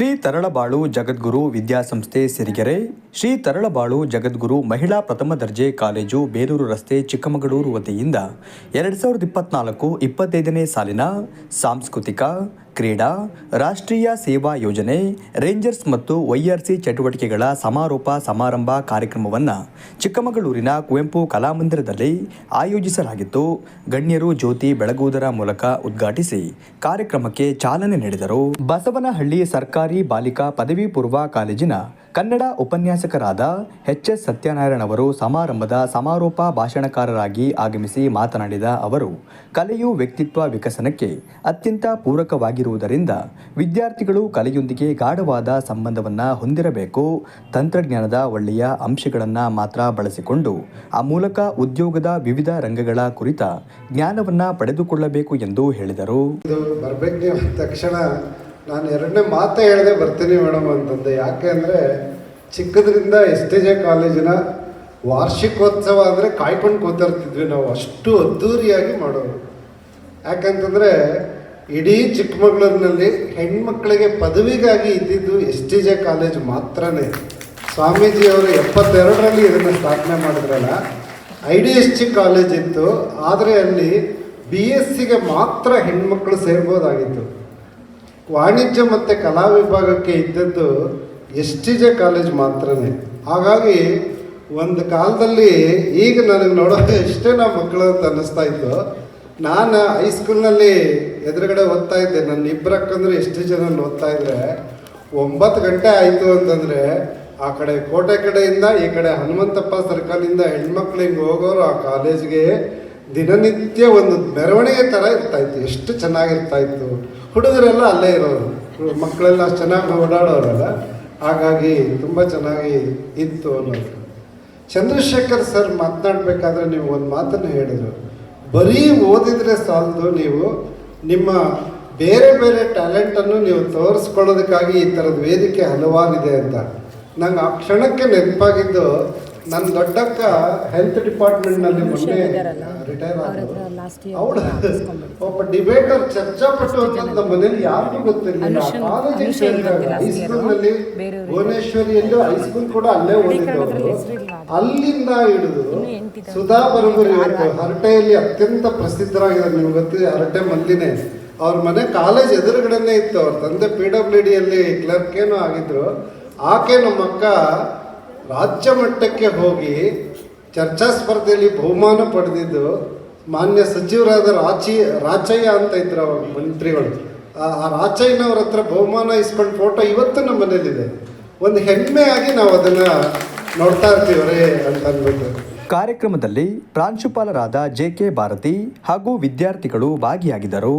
ಶ್ರೀ ತರಳಬಾಳು ಜಗದ್ಗುರು ವಿದ್ಯಾಸಂಸ್ಥೆ ಸಿರಿಗೆರೆ, ಶ್ರೀ ತರಳಬಾಳು ಜಗದ್ಗುರು ಮಹಿಳಾ ಪ್ರಥಮ ದರ್ಜೆ ಕಾಲೇಜು ಬೇಲೂರು ರಸ್ತೆ ಚಿಕ್ಕಮಗಳೂರು ವತಿಯಿಂದ ಎರಡು ಸಾವಿರದ ಇಪ್ಪತ್ನಾಲ್ಕು ಇಪ್ಪತ್ತೈದನೇ ಸಾಲಿನ ಸಾಂಸ್ಕೃತಿಕ ಕ್ರೀಡಾ, ರಾಷ್ಟ್ರೀಯ ಸೇವಾ ಯೋಜನೆ, ರೇಂಜರ್ಸ್ ಮತ್ತು ವೈಆರ್ಸಿ ಚಟುವಟಿಕೆಗಳ ಸಮಾರೋಪ ಸಮಾರಂಭ ಕಾರ್ಯಕ್ರಮವನ್ನು ಚಿಕ್ಕಮಗಳೂರಿನ ಕುವೆಂಪು ಕಲಾಮಂದಿರದಲ್ಲಿ ಆಯೋಜಿಸಲಾಗಿತ್ತು. ಗಣ್ಯರು ಜ್ಯೋತಿ ಬೆಳಗುವುದರ ಮೂಲಕ ಉದ್ಘಾಟಿಸಿ ಕಾರ್ಯಕ್ರಮಕ್ಕೆ ಚಾಲನೆ ನೀಡಿದರು. ಬಸವನಹಳ್ಳಿ ಸರ್ಕಾರಿ ಬಾಲಿಕಾ ಪದವಿ ಪೂರ್ವ ಕಾಲೇಜಿನ ಕನ್ನಡ ಉಪನ್ಯಾಸಕರಾದ ಎಚ್ ಎಸ್ ಸತ್ಯನಾರಾಯಣ ಅವರು ಸಮಾರಂಭದ ಸಮಾರೋಪ ಭಾಷಣಕಾರರಾಗಿ ಆಗಮಿಸಿ ಮಾತನಾಡಿದ ಅವರು, ಕಲೆಯು ವ್ಯಕ್ತಿತ್ವ ವಿಕಸನಕ್ಕೆ ಅತ್ಯಂತ ಪೂರಕವಾಗಿರುವುದರಿಂದ ವಿದ್ಯಾರ್ಥಿಗಳು ಕಲೆಯೊಂದಿಗೆ ಗಾಢವಾದ ಸಂಬಂಧವನ್ನು ಹೊಂದಿರಬೇಕು. ತಂತ್ರಜ್ಞಾನದ ಒಳ್ಳೆಯ ಅಂಶಗಳನ್ನು ಮಾತ್ರ ಬಳಸಿಕೊಂಡು ಆ ಮೂಲಕ ಉದ್ಯೋಗದ ವಿವಿಧ ರಂಗಗಳ ಕುರಿತ ಜ್ಞಾನವನ್ನು ಪಡೆದುಕೊಳ್ಳಬೇಕು ಎಂದು ಹೇಳಿದರು. ತಕ್ಷಣ ನಾನು ಎರಡನೇ ಮಾತೇ ಹೇಳದೆ ಬರ್ತೀನಿ ಮೇಡಮ್ ಅಂತಂದೆ. ಯಾಕೆ ಅಂದರೆ ಚಿಕ್ಕದ್ರಿಂದ ಎಸ್ ಟಿ ಜೆ ಕಾಲೇಜಿನ ವಾರ್ಷಿಕೋತ್ಸವ ಅಂದರೆ ಕಾಯ್ಕೊಂಡು ಕೂತಿರ್ತಿದ್ವಿ ನಾವು. ಅಷ್ಟು ಅದ್ಧೂರಿಯಾಗಿ ಮಾಡೋರು. ಯಾಕಂತಂದರೆ ಇಡೀ ಚಿಕ್ಕಮಗಳೂರಿನಲ್ಲಿ ಹೆಣ್ಮಕ್ಳಿಗೆ ಪದವಿಗಾಗಿ ಇದ್ದಿದ್ದು ಎಸ್ ಟಿ ಜೆ ಕಾಲೇಜ್ ಮಾತ್ರನೇ. ಸ್ವಾಮೀಜಿಯವರು ಎಪ್ಪತ್ತೆರಡರಲ್ಲಿ ಇದನ್ನು ಸ್ಥಾಪನೆ ಮಾಡಿದ್ರಲ್ಲ, I D S G college ಇತ್ತು, ಆದರೆ ಅಲ್ಲಿ ಬಿ ಎಸ್ ಸಿಗೆ ಮಾತ್ರ ಹೆಣ್ಮಕ್ಳು ಸೇರ್ಬೋದಾಗಿತ್ತು. ವಾಣಿಜ್ಯ ಮತ್ತು ಕಲಾ ವಿಭಾಗಕ್ಕೆ ಇದ್ದದ್ದು ಎಸ್ ಟಿ ಜೆ ಕಾಲೇಜ್ ಮಾತ್ರನೇ. ಹಾಗಾಗಿ ಒಂದು ಕಾಲದಲ್ಲಿ ಈಗ ನನಗೆ ನೋಡೋದು ಎಷ್ಟೇ ನಮ್ಮ ಮಕ್ಕಳು ಅಂತ ಅನ್ನಿಸ್ತಾ ಇತ್ತು ನಾನು ಹೈಸ್ಕೂಲ್ನಲ್ಲಿ ಎದುರುಗಡೆ ಓದ್ತಾ ಇದ್ದೆ. ನನ್ನ ಇಬ್ಬರು ಅಕ್ಕಂದ್ರೆ ಎಷ್ಟು ಜನ ಓದ್ತಾ ಇದ್ರೆ ಒಂಬತ್ತು ಗಂಟೆ ಆಯಿತು ಅಂತಂದರೆ ಆ ಕಡೆ ಕೋಟೆ ಕಡೆಯಿಂದ ಈ ಕಡೆ ಹನುಮಂತಪ್ಪ ಸರ್ಕಲಿಂದ ಹೆಣ್ಮಕ್ಳಿಗೆ ಹಿಂಗೆ ಹೋಗೋರು ಆ ಕಾಲೇಜ್ಗೆ ದಿನನಿತ್ಯ ಒಂದು ಮೆರವಣಿಗೆ ಥರ ಇರ್ತಾ ಇತ್ತು. ಎಷ್ಟು ಚೆನ್ನಾಗಿರ್ತಾ ಇತ್ತು. ಹುಡುಗರೆಲ್ಲ ಅಲ್ಲೇ ಇರೋರು. ಮಕ್ಕಳೆಲ್ಲ ಚೆನ್ನಾಗಿ ಓಡಾಡೋರಲ್ಲ. ಹಾಗಾಗಿ ತುಂಬ ಚೆನ್ನಾಗಿ ಇತ್ತು ಅನ್ನೋದು. ಚಂದ್ರಶೇಖರ್ ಸರ್ ಮಾತನಾಡಬೇಕಾದ್ರೆ ನೀವು ಒಂದು ಮಾತನ್ನು ಹೇಳಿದರು. ಬರೀ ಓದಿದರೆ ಸಾಲದು, ನೀವು ನಿಮ್ಮ ಬೇರೆ ಬೇರೆ ಟ್ಯಾಲೆಂಟನ್ನು ನೀವು ತೋರಿಸ್ಕೊಳ್ಳೋದಕ್ಕಾಗಿ ಈ ಥರದ ವೇದಿಕೆ ಹಲವಾಗಿದೆ ಅಂತ. ನಂಗೆ ಆ ಕ್ಷಣಕ್ಕೆ ನೆನಪಾಗಿದ್ದು ನನ್ನ ದೊಡ್ಡಕ್ಕ ಹೆಲ್ತ್ ಡಿಪಾರ್ಟ್ಮೆಂಟ್ನಲ್ಲಿ ಮೊನ್ನೆ ರಿಟೈರ್ ಆದರು ಅವಳು ಒಬ್ಬ ಡಿಬೇಟರ್ ಚರ್ಚಾಪಟು ಅಂತ ನಮ್ಮ ಮನೇಲಿ ಯಾರಿಗೂ ಗೊತ್ತಿರಲಿಲ್ಲ. ಕಾಲೇಜಿಗೆ ಸೇರಿದಾಗ ಹೈಸ್ಕೂಲ್ನಲ್ಲಿ ಭುವನೇಶ್ವರಿಯಲ್ಲಿ ಹೈಸ್ಕೂಲ್ ಕೂಡ ಅಲ್ಲೇ ಓದಿದ್ದವರು. ಅಲ್ಲಿಂದ ಹಿಡಿದು ಸುಧಾ ಇವತ್ತು ಹರಟೆಯಲ್ಲಿ ಅತ್ಯಂತ ಪ್ರಸಿದ್ಧರಾಗಿದ್ದಾರೆ. ನಿಮ್ಗೆ ಗೊತ್ತಿದೆ ಹರಟೆ ಮಲ್ಲಿನೇ. ಅವ್ರ ಮನೆ ಕಾಲೇಜ್ ಎದುರುಗಡೆನೇ ಇತ್ತು. ಅವ್ರ ತಂದೆ ಪಿ ಡಬ್ಲ್ಯೂ ಡಿಯಲ್ಲಿ ಕ್ಲರ್ಕ್ ಏನೋ ಆಗಿದ್ರು. ಆಕೆ ನಮ್ಮ ಅಕ್ಕ ರಾಜ್ಯ ಮಟ್ಟಕ್ಕೆ ಹೋಗಿ ಚರ್ಚಾ ಸ್ಪರ್ಧೆಯಲ್ಲಿ ಬಹುಮಾನ ಪಡೆದಿದ್ದು ಮಾನ್ಯ ಸಚಿವರಾದ ರಾಚಿ, ರಾಚಯ್ಯ ಅಂತ ಇದ್ರು ಅವಾಗ ಮಂತ್ರಿಗಳು. ಆ ರಾಚಯ್ಯನವ್ರ ಹತ್ರ ಬಹುಮಾನ ಇಸ್ಕೊಂಡು ಫೋಟೋ ಇವತ್ತು ನಮ್ಮ ಮನೇಲಿದೆ ಒಂದು ಹೆಮ್ಮೆ ಆಗಿ ನಾವು ಅದನ್ನ ನೋಡ್ತಾ ಇರ್ತೀವ್ರೆ ಅಂತ ಅಂದ್ಬಿಟ್ಟು ಕಾರ್ಯಕ್ರಮದಲ್ಲಿ ಪ್ರಾಂಶುಪಾಲರಾದ ಜೆ ಕೆ ಭಾರತಿ ಹಾಗೂ ವಿದ್ಯಾರ್ಥಿಗಳು ಭಾಗಿಯಾಗಿದ್ದರು.